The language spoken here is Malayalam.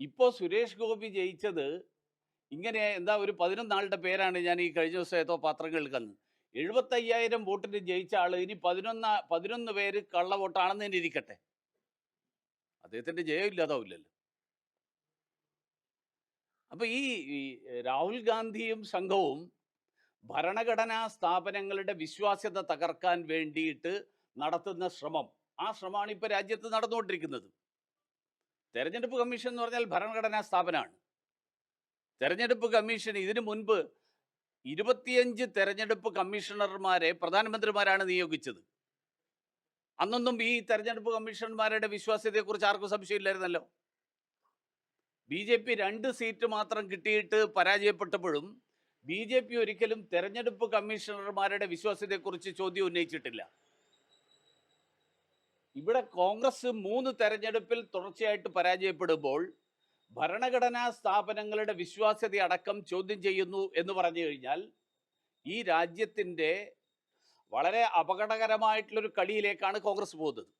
ഇപ്പോൾ സുരേഷ് ഗോപി ജയിച്ചത് ഇങ്ങനെ എന്താ ഒരു പതിനൊന്നാളുടെ പേരാണ് ഞാൻ ഈ കഴിഞ്ഞ ദിവസം ഏതോ പത്രങ്ങളിൽ കണ്ടത്. എഴുപത്തയ്യായിരം വോട്ടിന് ജയിച്ച ആൾ ഇനി പതിനൊന്ന് പതിനൊന്ന് പേര് കള്ള വോട്ടാണെന്ന് തന്നെ ഇരിക്കട്ടെ. അദ്ദേഹത്തിന്റെ ജയം ഇല്ലാതാവില്ലല്ലോ. അപ്പൊ ഈ രാഹുൽ ഗാന്ധിയും സംഘവും ഭരണഘടനാ സ്ഥാപനങ്ങളുടെ വിശ്വാസ്യത തകർക്കാൻ വേണ്ടിയിട്ട് നടത്തുന്ന ശ്രമം. ആ ശ്രമമാണ് ഇപ്പൊ രാജ്യത്ത് നടന്നുകൊണ്ടിരിക്കുന്നത്. തെരഞ്ഞെടുപ്പ് കമ്മീഷൻ എന്ന് പറഞ്ഞാൽ ഭരണഘടനാ സ്ഥാപനമാണ് തെരഞ്ഞെടുപ്പ് കമ്മീഷൻ ഇതിനു മുൻപ് ഇരുപത്തിയഞ്ച് തെരഞ്ഞെടുപ്പ് കമ്മീഷണർമാരെ പ്രധാനമന്ത്രിമാരാണ് നിയോഗിച്ചത്. അന്നൊന്നും ഈ തെരഞ്ഞെടുപ്പ് കമ്മീഷണർമാരുടെ വിശ്വാസ്യതയെക്കുറിച്ച് ആർക്കും സംശയമില്ലായിരുന്നല്ലോ. ബി ജെ പി രണ്ട് സീറ്റ് മാത്രം കിട്ടിയിട്ട് പരാജയപ്പെട്ടപ്പോഴും ബി ജെ പി ഒരിക്കലും തെരഞ്ഞെടുപ്പ് കമ്മീഷണർമാരുടെ വിശ്വാസ്യതയെക്കുറിച്ച് ചോദ്യം ഉന്നയിച്ചിട്ടില്ല. ഇവിടെ കോൺഗ്രസ് മൂന്ന് തെരഞ്ഞെടുപ്പിൽ തുടർച്ചയായിട്ട് പരാജയപ്പെടുമ്പോൾ ഭരണഘടനാ സ്ഥാപനങ്ങളുടെ വിശ്വാസ്യത അടക്കം ചോദ്യം ചെയ്യുന്നു എന്ന് പറഞ്ഞു കഴിഞ്ഞാൽ ഈ രാജ്യത്തിന്റെ വളരെ അപകടകരമായിട്ടുള്ളൊരു കളിയിലേക്കാണ് കോൺഗ്രസ് പോകുന്നത്.